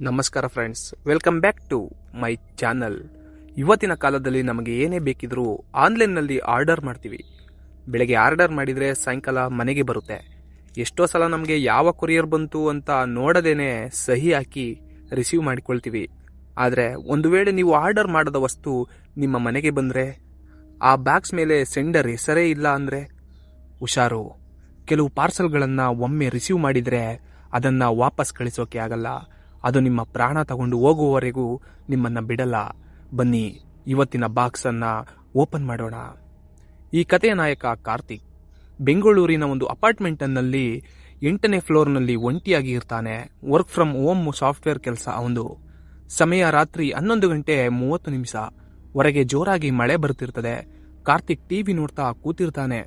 ನಮಸ್ಕಾರ friends welcome back to my channel ಇವತ್ತಿನ ಕಾಲದಲ್ಲಿ ನಮಗೆ ಏನೇ ಬೇಕಿದ್ರೂ ಆನ್ಲೈನ್ನಲ್ಲಿ ಆರ್ಡರ್ ಮಾಡ್ತೀವಿ. ಬೆಳಗ್ಗೆ ಆರ್ಡರ್ ಮಾಡಿದರೆ ಸಾಯಂಕಾಲ ಮನೆಗೆ ಬರುತ್ತೆ. ಎಷ್ಟೋ ಸಲ ನಮಗೆ ಯಾವ ಕೊರಿಯರ್ ಬಂತು ಅಂತ ನೋಡದೇನೆ ಸಹಿ ಹಾಕಿ ರಿಸೀವ್ ಮಾಡಿಕೊಳ್ತೀವಿ. ಆದರೆ ಒಂದು ವೇಳೆ ನೀವು ಆರ್ಡರ್ ಮಾಡದ ವಸ್ತು ನಿಮ್ಮ ಮನೆಗೆ ಬಂದರೆ, ಆ ಬ್ಯಾಗ್ಸ್ ಮೇಲೆ ಸೆಂಡರ್ ಹೆಸರೇ ಇಲ್ಲ ಅಂದರೆ ಹುಷಾರು. ಕೆಲವು ಪಾರ್ಸಲ್ಗಳನ್ನು ಒಮ್ಮೆ ರಿಸೀವ್ ಮಾಡಿದರೆ ಅದನ್ನು ವಾಪಸ್ ಕಳಿಸೋಕೆ ಆಗಲ್ಲ. ಅದು ನಿಮ್ಮ ಪ್ರಾಣ ತಗೊಂಡು ಹೋಗುವವರೆಗೂ ನಿಮ್ಮನ್ನು ಬಿಡಲ್ಲ. ಬನ್ನಿ, ಇವತ್ತಿನ ಬಾಕ್ಸನ್ನು ಓಪನ್ ಮಾಡೋಣ. ಈ ಕಥೆಯ ನಾಯಕ ಕಾರ್ತಿಕ್ ಬೆಂಗಳೂರಿನ ಒಂದು ಅಪಾರ್ಟ್ಮೆಂಟ್ನಲ್ಲಿ ಎಂಟನೇ ಫ್ಲೋರ್ನಲ್ಲಿ ಒಂಟಿಯಾಗಿ ಇರ್ತಾನೆ. ವರ್ಕ್ ಫ್ರಮ್ ಹೋಮ್ ಸಾಫ್ಟ್ವೇರ್ ಕೆಲಸ ಅವನು. ಸಮಯ ರಾತ್ರಿ ಹನ್ನೊಂದು ಗಂಟೆ ಮೂವತ್ತು ನಿಮಿಷ. ಹೊರಗೆ ಜೋರಾಗಿ ಮಳೆ ಬರ್ತಿರ್ತದೆ. ಕಾರ್ತಿಕ್ ಟಿವಿ ನೋಡ್ತಾ ಕೂತಿರ್ತಾನೆ.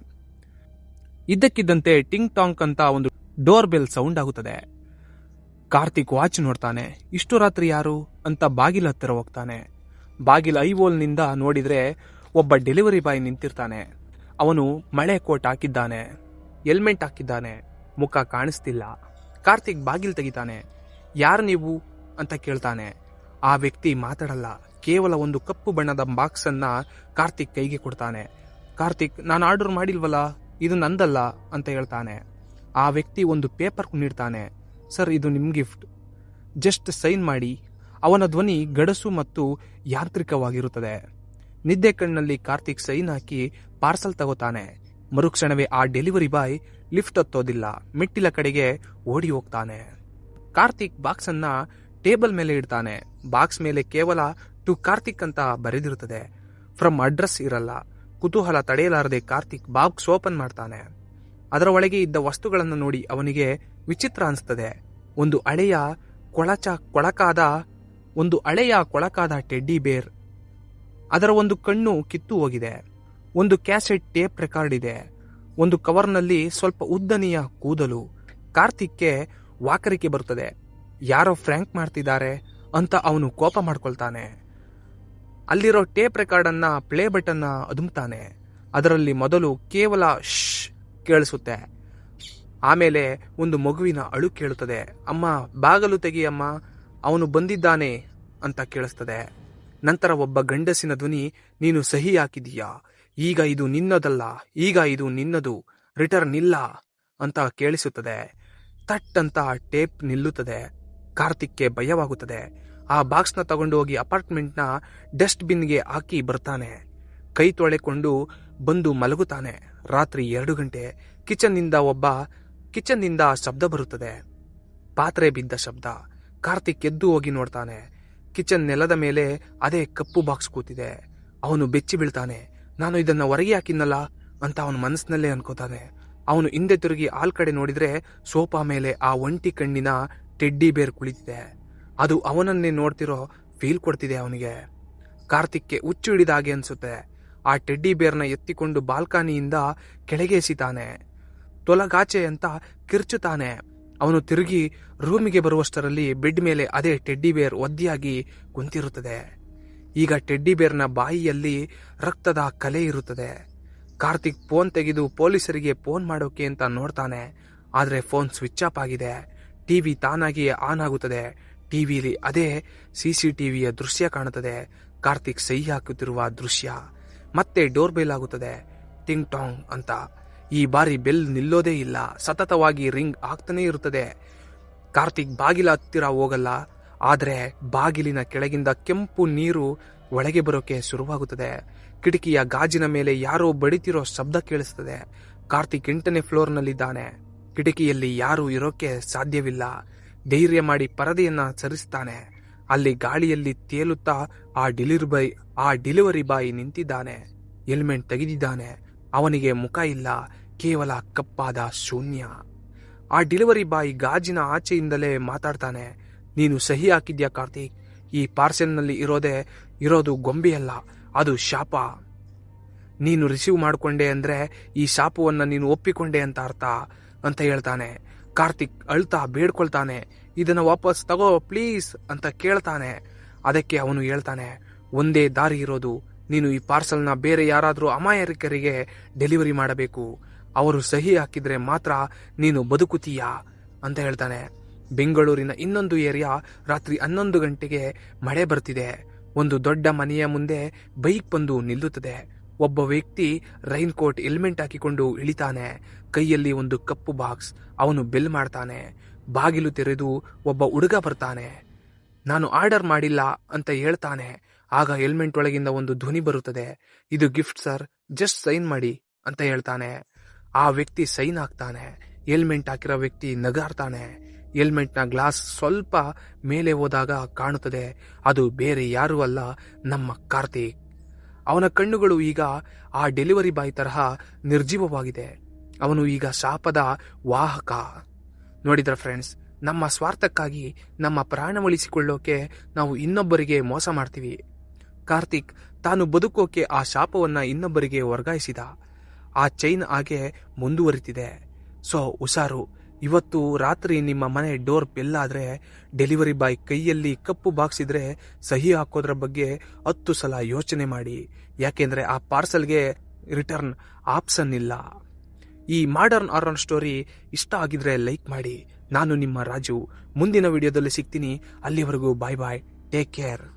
ಇದ್ದಕ್ಕಿದ್ದಂತೆ ಟಿಂಗ್ ಟಾಂಗ್ ಅಂತ ಒಂದು ಡೋರ್ ಬೆಲ್ ಸೌಂಡ್ ಆಗುತ್ತದೆ. ಕಾರ್ತಿಕ್ ವಾಚ್ ನೋಡ್ತಾನೆ. ಇಷ್ಟು ರಾತ್ರಿ ಯಾರು? ಅಂತ ಬಾಗಿಲ ಹತ್ತಿರ ಹೋಗ್ತಾನೆ. ಬಾಗಿಲ ಐವೋಲ್ನಿಂದ ನೋಡಿದ್ರೆ ಒಬ್ಬ ಡೆಲಿವರಿ ಬಾಯ್ ನಿಂತಿರ್ತಾನೆ. ಅವನು ಮಳೆ ಕೋಟ್ ಹಾಕಿದ್ದಾನೆ. ಹೆಲ್ಮೆಟ್ ಹಾಕಿದ್ದಾನೆ. ಮುಖ ಕಾಣಿಸ್ತಿಲ್ಲ. ಕಾರ್ತಿಕ್ ಬಾಗಿಲು ತೆಗಿತಾನೆ. ಯಾರು ನೀವು? ಅಂತ ಕೇಳ್ತಾನೆ. ಆ ವ್ಯಕ್ತಿ ಮಾತಾಡಲ್ಲ. ಕೇವಲ ಒಂದು ಕಪ್ಪು ಬಣ್ಣದ ಬಾಕ್ಸ್ ಅನ್ನ ಕಾರ್ತಿಕ್ ಕೈಗೆ ಕೊಡ್ತಾನೆ. ಕಾರ್ತಿಕ್, ನಾನು ಆರ್ಡರ್ ಮಾಡಿಲ್ವಲ್ಲ? ಇದು ನಂದಲ್ಲ, ಅಂತ ಹೇಳ್ತಾನೆ. ಆ ವ್ಯಕ್ತಿ ಒಂದು ಪೇಪರ್ ನೀಡ್ತಾನೆ. ಸರ್, ಇದು ನಿಮ್ ಗಿಫ್ಟ್. ಜಸ್ಟ್ ಸೈನ್ ಮಾಡಿ, ಅವನ ಧ್ವನಿ ಗಡಸು ಮತ್ತು ಯಾಂತ್ರಿಕವಾಗಿರುತ್ತದೆ. ನಿದ್ದೆ ಕಣ್ಣಲ್ಲಿ ಕಾರ್ತಿಕ್ ಸೈನ್ ಹಾಕಿ ಪಾರ್ಸಲ್ ತಗೋತಾನೆ. ಮರುಕ್ಷಣವೇ ಆ ಡೆಲಿವರಿ ಬಾಯ್ ಲಿಫ್ಟ್ ಹತ್ತೋದಿಲ್ಲ. ಮೆಟ್ಟಿಲ ಕಡೆಗೆ ಓಡಿ ಹೋಗ್ತಾನೆ. ಕಾರ್ತಿಕ್ ಬಾಕ್ಸ್ ಅನ್ನ ಟೇಬಲ್ ಮೇಲೆ ಇಡ್ತಾನೆ. ಬಾಕ್ಸ್ ಮೇಲೆ ಕೇವಲ ಟು ಕಾರ್ತಿಕ್ ಅಂತ ಬರೆದಿರುತ್ತದೆ. ಫ್ರಮ್ ಅಡ್ರೆಸ್ ಇರಲ್ಲ. ಕುತೂಹಲ ತಡೆಯಲಾರದೆ ಕಾರ್ತಿಕ್ ಬಾಕ್ಸ್ ಓಪನ್ ಮಾಡ್ತಾನೆ. ಅದರ ಒಳಗೆ ಇದ್ದ ವಸ್ತುಗಳನ್ನು ನೋಡಿ ಅವನಿಗೆ ವಿಚಿತ್ರ ಅನಿಸ್ತದೆ. ಒಂದು ಹಳೆಯ ಕೊಳಚ ಕೊಳಕಾದ, ಒಂದು ಹಳೆಯ ಕೊಳಕಾದ ಟೆಡ್ಡಿ ಬೇರ್. ಅದರ ಒಂದು ಕಣ್ಣು ಕಿತ್ತು ಹೋಗಿದೆ. ಒಂದು ಕ್ಯಾಸೆಟ್ ಟೇಪ್ ರೆಕಾರ್ಡ್ ಇದೆ. ಒಂದು ಕವರ್ನಲ್ಲಿ ಸ್ವಲ್ಪ ಉದ್ದನೆಯ ಕೂದಲು. ಕಾರ್ತಿಕ್ಗೆ ವಾಕರಿಕೆ ಬರುತ್ತದೆ. ಯಾರೋ ಫ್ರ್ಯಾಂಕ್ ಮಾಡ್ತಿದ್ದಾರೆ ಅಂತ ಅವನು ಕೋಪ ಮಾಡ್ಕೊಳ್ತಾನೆ. ಅಲ್ಲಿರೋ ಟೇಪ್ ರೆಕಾರ್ಡ್ ಅನ್ನ ಪ್ಲೇ ಬಟನ್ನ ಅದುಮ್ತಾನೆ. ಅದರಲ್ಲಿ ಮೊದಲು ಕೇವಲ ಶ್ ಕೇಳಿಸುತ್ತೆ. ಆಮೇಲೆ ಒಂದು ಮಗುವಿನ ಅಳು ಕೇಳುತ್ತದೆ. ಅಮ್ಮ, ಬಾಗಲು ತೆಗಿಯಮ್ಮ ಅವನು ಬಂದಿದ್ದಾನೆ ಅಂತ ಕೇಳಿಸ್ತದೆ. ನಂತರ ಒಬ್ಬ ಗಂಡಸಿನ ಧ್ವನಿ, ನೀನು ಸಹಿ ಹಾಕಿದೀಯಾ ಈಗ ಇದು ನಿನ್ನದಲ್ಲ, ಈಗ ಇದು ನಿನ್ನದು, ರಿಟರ್ನ್ ಇಲ್ಲ ಅಂತ ಕೇಳಿಸುತ್ತದೆ. ತಟ್ ಅಂತ ಟೇಪ್ ನಿಲ್ಲುತ್ತದೆ. ಕಾರ್ತಿಕ್ಗೆ ಭಯವಾಗುತ್ತದೆ. ಆ ಬಾಕ್ಸ್ನ ತಗೊಂಡು ಹೋಗಿ ಅಪಾರ್ಟ್ಮೆಂಟ್ನ ಡಸ್ಟ್ ಬಿನ್ಗೆ ಹಾಕಿ ಬರ್ತಾನೆ. ಕೈ ತೊಳೆಕೊಂಡು ಬಂದು ಮಲಗುತ್ತಾನೆ. ರಾತ್ರಿ ಎರಡು ಗಂಟೆ, ಕಿಚನ್ನಿಂದ ಒಬ್ಬ, ಕಿಚನ್ನಿಂದ ಶಬ್ದ ಬರುತ್ತದೆ. ಪಾತ್ರೆ ಬಿದ್ದ ಶಬ್ದ. ಕಾರ್ತಿಕ್ ಎದ್ದು ಹೋಗಿ ನೋಡ್ತಾನೆ. ಕಿಚನ್ ನೆಲದ ಮೇಲೆ ಅದೇ ಕಪ್ಪು ಬಾಕ್ಸ್ ಕೂತಿದೆ. ಅವನು ಬೆಚ್ಚಿ ಬೀಳ್ತಾನೆ. ನಾನು ಇದನ್ನ ಹೊರಗೆ ಹಾಕಿನಲ್ಲ ಅಂತ ಅವನ ಮನಸ್ಸಿನಲ್ಲೇ ಅನ್ಕೋತಾನೆ. ಅವನು ಹಿಂದೆ ತಿರುಗಿ ಆಲ್ ಕಡೆ ನೋಡಿದ್ರೆ ಸೋಫಾ ಮೇಲೆ ಆ ಒಂಟಿ ಕಣ್ಣಿನ ಟೆಡ್ಡಿ ಬೇರ್ ಕುಳಿತಿದೆ. ಅದು ಅವನನ್ನೇ ನೋಡ್ತಿರೋ ಫೀಲ್ ಕೊಡ್ತಿದೆ ಅವನಿಗೆ. ಕಾರ್ತಿಕ್ಗೆ ಹುಚ್ಚು ಹಿಡಿದ ಹಾಗೆ ಅನ್ಸುತ್ತೆ. ಆ ಟೆಡ್ಡಿ ಬೇರ್ನ ಎತ್ತಿಕೊಂಡು ಬಾಲ್ಕನಿಯಿಂದ ಕೆಳಗೆ ಎಸಿತಾನೆ ತೊಲಗಾಚೆ ಅಂತ ಕಿರ್ಚುತ್ತಾನೆ. ಅವನು ತಿರುಗಿ ರೂಮಿಗೆ ಬರುವಷ್ಟರಲ್ಲಿ ಬೆಡ್ ಮೇಲೆ ಅದೇ ಟೆಡ್ಡಿ ಬೇರ್ ಒದ್ದಿಯಾಗಿ ಕುಂತಿರುತ್ತದೆ. ಈಗ ಟೆಡ್ಡಿ ಬೇರ್ನ ಬಾಯಿಯಲ್ಲಿ ರಕ್ತದ ಕಲೆ ಇರುತ್ತದೆ. ಕಾರ್ತಿಕ್ ಫೋನ್ ತೆಗೆದು ಪೊಲೀಸರಿಗೆ ಫೋನ್ ಮಾಡೋಕೆ ಅಂತ ನೋಡ್ತಾನೆ. ಆದರೆ ಫೋನ್ ಸ್ವಿಚ್ ಆಫ್ ಆಗಿದೆ. ಟಿವಿ ತಾನಾಗಿಯೇ ಆನ್ ಆಗುತ್ತದೆ. ಟಿವಿಲಿ ಅದೇ ಸಿಸಿಟಿವಿಯ ದೃಶ್ಯ ಕಾಣುತ್ತದೆ. ಕಾರ್ತಿಕ್ ಸಹಿ ಹಾಕುತ್ತಿರುವ ದೃಶ್ಯ. ಮತ್ತೆ ಡೋರ್ ಬೆಲ್ ಆಗುತ್ತದೆ. ಟಿಂಗ್ ಟಾಂಗ್ ಅಂತ. ಈ ಬಾರಿ ಬೆಲ್ ನಿಲ್ಲೋದೇ ಇಲ್ಲ. ಸತತವಾಗಿ ರಿಂಗ್ ಆಗ್ತಾನೆ ಇರುತ್ತದೆ. ಕಾರ್ತಿಕ್ ಬಾಗಿಲ ಹತ್ತಿರ ಹೋಗಲ್ಲ. ಆದರೆ ಬಾಗಿಲಿನ ಕೆಳಗಿಂದ ಕೆಂಪು ನೀರು ಒಳಗೆ ಬರೋಕೆ ಶುರುವಾಗುತ್ತದೆ. ಕಿಟಕಿಯ ಗಾಜಿನ ಮೇಲೆ ಯಾರೋ ಬಡಿತಿರೋ ಶಬ್ದ ಕೇಳಿಸ್ತದೆ. ಕಾರ್ತಿಕ್ ಎಂಟನೇ ಫ್ಲೋರ್ನಲ್ಲಿದ್ದಾನೆ. ಕಿಟಕಿಯಲ್ಲಿ ಯಾರೂ ಇರೋಕೆ ಸಾಧ್ಯವಿಲ್ಲ. ಧೈರ್ಯ ಮಾಡಿ ಪರದೆಯನ್ನ ಸರಿಸ್ತಾನೆ. ಅಲ್ಲಿ ಗಾಳಿಯಲ್ಲಿ ತೇಲುತ್ತಾ ಆ ಡೆಲಿವರಿ ಬಾಯ್, ಆ ಡೆಲಿವರಿ ಬಾಯ್ ನಿಂತಿದ್ದಾನೆ. ಹೆಲ್ಮೆಟ್ ತೆಗೆದಿದ್ದಾನೆ. ಅವನಿಗೆ ಮುಖ ಇಲ್ಲ. ಕೇವಲ ಕಪ್ಪಾದ ಶೂನ್ಯ. ಆ ಡೆಲಿವರಿ ಬಾಯ್ ಗಾಜಿನ ಆಚೆಯಿಂದಲೇ ಮಾತಾಡ್ತಾನೆ. ನೀನು ಸಹಿ ಹಾಕಿದ್ಯಾ ಕಾರ್ತಿಕ್? ಈ ಪಾರ್ಸೆಲ್ನಲ್ಲಿ ಇರೋದೇ, ಇರೋದು ಗೊಂಬೆಯಲ್ಲ ಅದು ಶಾಪ. ನೀನು ರಿಸೀವ್ ಮಾಡಿಕೊಂಡೆ ಅಂದ್ರೆ ಈ ಶಾಪವನ್ನ ನೀನು ಒಪ್ಪಿಕೊಂಡೆ ಅಂತ ಅರ್ಥ ಅಂತ ಹೇಳ್ತಾನೆ. ಕಾರ್ತಿಕ್ ಅಳ್ತಾ ಬೇಡ್ಕೊಳ್ತಾನೆ. ಇದನ್ನು ವಾಪಸ್ ತಗೋ, ಪ್ಲೀಸ್ ಅಂತ ಕೇಳ್ತಾನೆ. ಅದಕ್ಕೆ ಅವನು ಹೇಳ್ತಾನೆ, ಒಂದೇ ದಾರಿ ಇರೋದು. ನೀನು ಈ ಪಾರ್ಸಲ್ನ ಬೇರೆ ಯಾರಾದರೂ ಅಮಾಯಕರಿಗೆ ಡೆಲಿವರಿ ಮಾಡಬೇಕು. ಅವರು ಸಹಿ ಹಾಕಿದ್ರೆ ಮಾತ್ರ ನೀನು ಬದುಕುತ್ತೀಯಾ, ಅಂತ ಹೇಳ್ತಾನೆ. ಬೆಂಗಳೂರಿನ ಇನ್ನೊಂದು ಏರಿಯಾ ರಾತ್ರಿ ಹನ್ನೊಂದು ಗಂಟೆಗೆ ಮಳೆ ಬರ್ತಿದೆ. ಒಂದು ದೊಡ್ಡ ಮನೆಯ ಮುಂದೆ ಬೈಕ್ ಬಂದು ನಿಲ್ಲುತ್ತದೆ. ಒಬ್ಬ ವ್ಯಕ್ತಿ ರೈನ್ ಕೋಟ್ ಹೆಲ್ಮೆಟ್ ಹಾಕಿಕೊಂಡು ಇಳಿತಾನೆ. ಕೈಯಲ್ಲಿ ಒಂದು ಕಪ್ಪು ಬಾಕ್ಸ್, ಅವನು ಬೆಲ್ ಮಾಡ್ತಾನೆ. ಬಾಗಿಲು ತೆರೆದು ಒಬ್ಬ ಹುಡುಗ ಬರ್ತಾನೆ. ನಾನು ಆರ್ಡರ್ ಮಾಡಿಲ್ಲ ಅಂತ ಹೇಳ್ತಾನೆ. ಆಗ ಹೆಲ್ಮೆಟ್ ಒಳಗಿಂದ ಒಂದು ಧ್ವನಿ ಬರುತ್ತದೆ. ಇದು ಗಿಫ್ಟ್ ಸರ್, ಜಸ್ಟ್ ಸೈನ್ ಮಾಡಿ ಅಂತ ಹೇಳ್ತಾನೆ. ಆ ವ್ಯಕ್ತಿ ಸೈನ್ ಹಾಕ್ತಾನೆ. ಹೆಲ್ಮೆಟ್ ಹಾಕಿರೋ ವ್ಯಕ್ತಿ ನಗಾರ್ತಾನೆ ಹೆಲ್ಮೆಟ್ನ ಗ್ಲಾಸ್ ಸ್ವಲ್ಪ ಮೇಲೆ ಹೋದಾಗ ಕಾಣುತ್ತದೆ. ಅದು ಬೇರೆ ಯಾರೂ ಅಲ್ಲ, ನಮ್ಮ ಕಾರ್ತಿಕ್. ಅವನ ಕಣ್ಣುಗಳು ಈಗ ಆ ಡೆಲಿವರಿ ಬಾಯ್ ತರಹ ನಿರ್ಜೀವವಾಗಿದೆ. ಅವನು ಈಗ ಶಾಪದ ವಾಹಕ. ನೋಡಿದ್ರ ಫ್ರೆಂಡ್ಸ್, ನಮ್ಮ ಸ್ವಾರ್ಥಕ್ಕಾಗಿ ನಮ್ಮ ಪ್ರಾಣ ಉಳಿಸಿಕೊಳ್ಳೋಕೆ ನಾವು ಇನ್ನೊಬ್ಬರಿಗೆ ಮೋಸ ಮಾಡ್ತೀವಿ. ಕಾರ್ತಿಕ್, ತಾನು ಬದುಕೋಕೆ ಆ ಶಾಪವನ್ನ ಇನ್ನೊಬ್ಬರಿಗೆ ವರ್ಗಾಯಿಸಿದ. ಆ ಚೈನ್ ಹಾಗೆ ಮುಂದುವರಿತಿದೆ. ಸೊ, ಹುಷಾರು. ಇವತ್ತು ರಾತ್ರಿ ನಿಮ್ಮ ಮನೆ ಡೋರ್ ಬೆಲ್ ಆದ್ರೆ, ಡೆಲಿವರಿ ಬಾಯ್ ಕೈಯಲ್ಲಿ ಕಪ್ಪು ಬಾಕ್ಸ್ ಇದ್ರೆ ಸಹಿ ಹಾಕೋದ್ರ ಬಗ್ಗೆ ಹತ್ತು ಸಲ ಯೋಚನೆ ಮಾಡಿ. ಯಾಕೆಂದ್ರೆ ಆ ಪಾರ್ಸಲ್ಗೆ ರಿಟರ್ನ್ ಆಪ್ಷನ್ ಇಲ್ಲ. ಈ ಮಾಡರ್ನ್ ಆರನ್ ಸ್ಟೋರಿ ಇಷ್ಟ ಆಗಿದ್ರೆ ಲೈಕ್ ಮಾಡಿ. ನಾನು ನಿಮ್ಮ ರಾಜು. ಮುಂದಿನ ವಿಡಿಯೋದಲ್ಲಿ ಸಿಗ್ತೀನಿ. ಅಲ್ಲಿವರೆಗೂ ಬಾಯ್ ಬಾಯ್. Take care.